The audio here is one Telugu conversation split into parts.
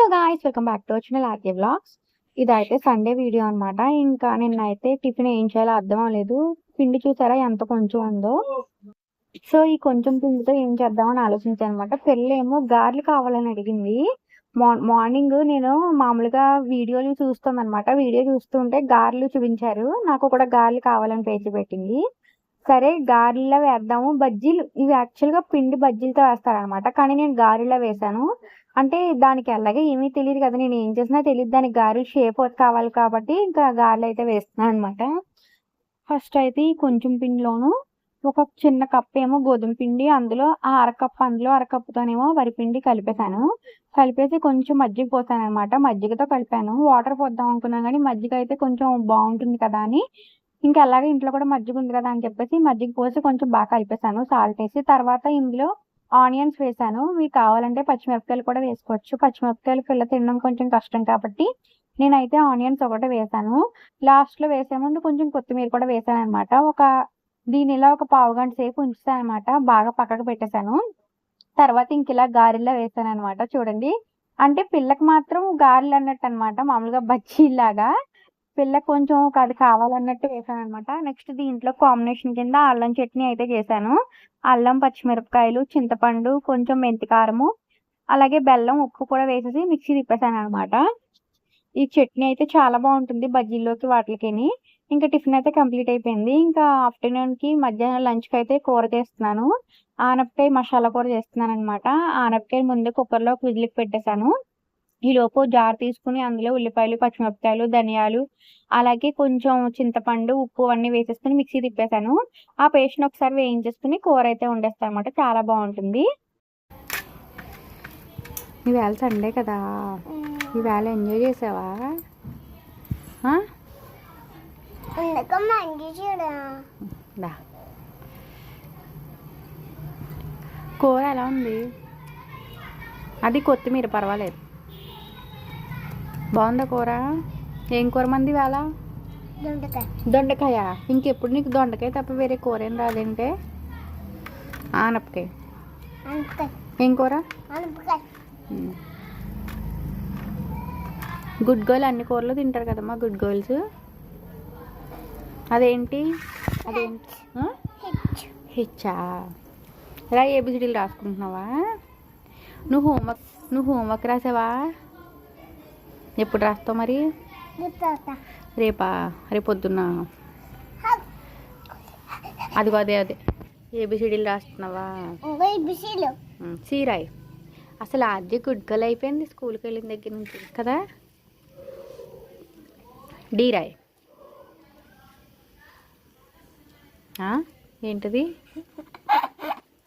Hello guys welcome back to వచ్చిన లాగే వ్లాగ్స్ ఇదైతే సండే వీడియో అన్నమాట. ఇంకా నిన్నైతే టిఫిన్ ఏం చేయాలో అర్థం అవ్వలేదు. పిండి చూసారా? ఎంత కొంచెం ఉందో. సో ఈ కొంచెం పిండితో ఏం చేద్దామని ఆలోచించాను అనమాట పెళ్ళి ఏమో కావాలని అడిగింది. మార్నింగ్ నేను మామూలుగా వీడియోలు చూస్తాను అనమాట వీడియో చూస్తుంటే గార్లు చూపించారు. నాకు కూడా గార్లు కావాలని పేచి పెట్టింది. సరే గారెలో వేద్దాము. బజ్జీలు ఇవి యాక్చువల్గా పిండి బజ్జీలతో వేస్తారనమాట కానీ నేను గారెలో వేశాను అంటే దానికి అలాగే ఏమీ తెలియదు కదా నేను ఏం చేసినా తెలియదు. దానికి గారెలు షేప్ కావాలి కాబట్టి ఇంకా గారెలు అయితే వేస్తున్నాను అనమాట ఫస్ట్ అయితే ఈ కొంచెం పిండిలోను ఒక చిన్న కప్ ఏమో గోధుమ పిండి అందులో ఆ అరకప్పు అందులో అరకప్పుతోనేమో వరిపిండి కలిపేశాను. కలిపేసి కొంచెం మజ్జిగ పోసాను అనమాట మజ్జిగతో కలిపాను. వాటర్ పోద్దాం అనుకున్నాను కానీ మజ్జిగ అయితే కొంచెం బాగుంటుంది కదా అని ఇంకా అలాగే ఇంట్లో కూడా మజ్జిగ ఉంది కదా అని చెప్పేసి మజ్జిగ పోసి కొంచెం బాగా కలిపేసాను. సాల్ట్ వేసి తర్వాత ఇందులో ఆనియన్స్ వేసాను. మీకు కావాలంటే పచ్చిమిరపకాయలు కూడా వేసుకోవచ్చు. పచ్చిమిరపకాయలు పిల్ల తినడం కొంచెం కష్టం కాబట్టి నేనైతే ఆనియన్స్ ఒకటే వేసాను. లాస్ట్లో వేసే ముందు కొంచెం కొత్తిమీర కూడా వేసాను అనమాట ఒక దీని ఇలా ఒక పావు గంట సేపు ఉంచుతాను అనమాట బాగా పక్కకు పెట్టేశాను. తర్వాత ఇంక ఇలా గారెలా వేసాను అనమాట చూడండి. అంటే పిల్లకి మాత్రం గారెలు అన్నట్టు అనమాట మామూలుగా బజ్జీలాగా పిల్లకి కొంచెం అది కావాలన్నట్టు వేసాను అనమాట నెక్స్ట్ దీంట్లో కాంబినేషన్ కింద అల్లం చట్నీ అయితే చేశాను. అల్లం పచ్చిమిరపకాయలు చింతపండు కొంచెం మెంతి కారము అలాగే బెల్లం ఉప్పు కూడా వేసేసి మిక్సీ తిప్పేసాను అనమాట ఈ చట్నీ అయితే చాలా బాగుంటుంది బజ్జీల్లోకి వాటికి ఇంకా టిఫిన్ అయితే కంప్లీట్ అయిపోయింది. ఇంకా ఆఫ్టర్నూన్కి మధ్యాహ్నం లంచ్కి అయితే కూర చేస్తున్నాను. ఆనపకాయ మసాలా కూర చేస్తున్నాను అనమాట ఆనపకాయ ముందు కుక్కర్లో ఒక పెట్టేశాను. ఈలోపు జార్ తీసుకుని అందులో ఉల్లిపాయలు పచ్చిమిరపకాయలు ధనియాలు అలాగే కొంచెం చింతపండు ఉప్పు అన్నీ వేసేసుకుని మిక్సీ తిప్పేశాను. ఆ పేస్ట్ని ఒకసారి వేయించేసుకుని కూర అయితే వండేస్తాను అనమాట చాలా బాగుంటుంది. ఈవేళ సండే కదా. ఈవేళ ఎంజాయ్ చేసావా? కూర ఎలా ఉంది? అది కొత్తిమీర పర్వాలేదు. బాగుందా కూర? ఏం కూర మంది వేళ దొండకాయ. దొండకాయ? ఇంకెప్పుడు నీకు దొండకాయ తప్ప వేరే కూర ఏం రాదంటే? ఆనపకాయ. ఏం కూర. గుడ్ గర్ల్ అన్ని కూరలు తింటారు కదమ్మా గుడ్ గర్ల్స్. అదేంటి? అదేంటి? హెచ్చా రా ఏబిసిడీలు రాసుకుంటున్నావా? నువ్వు హోంవర్క్ నువ్వు హోంవర్క్ రాసావా? ఎప్పుడు రాస్తావు మరి? రేపా రేపు? పొద్దున్న అదిగో అదే అదే. ఏబిసిడీలు రాస్తున్నావా? సీరాయ్ అసలు ఆద్య గుడ్ గర్ల్ అయిపోయింది స్కూల్కి వెళ్ళిన దగ్గర నుంచి కదా? డీరాయ్? ఏంటిది?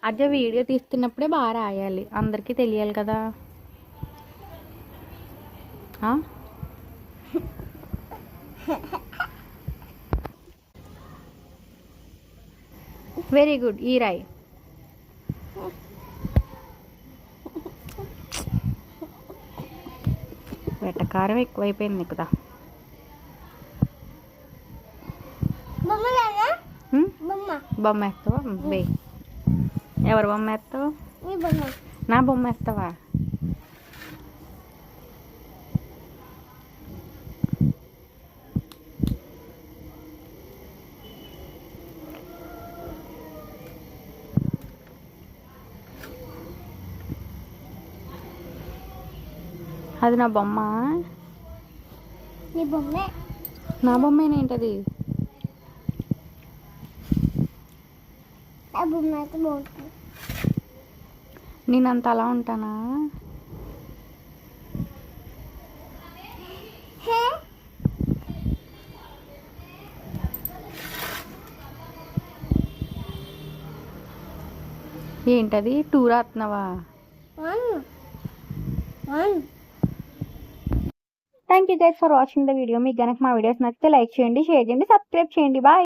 అదే వీడియో తీస్తున్నప్పుడే బాగా రాయాలి. అందరికీ తెలియాలి కదా? వెరీ గుడ్ ఈ రాయ్ వెటకారం ఎక్కువైపోయింది కదా. బొమ్మ లేదా ఉమ్? బొమ్మ. వేస్తావా? ఎవరు బొమ్మ వేస్తావు? నా బొమ్మ వేస్తావా? అది నా బొమ్మ. నా బొమ్మ. బాగుంటుంది. నేనంత అలా ఉంటానా? ఏంటది? Tour one thank you guys for watching the video మీకు కనుక మా వీడియోస్ నచ్చితే లైక్ చేయండి షేర్ చేయండి సబ్స్క్రైబ్ చేయండి. బాయ్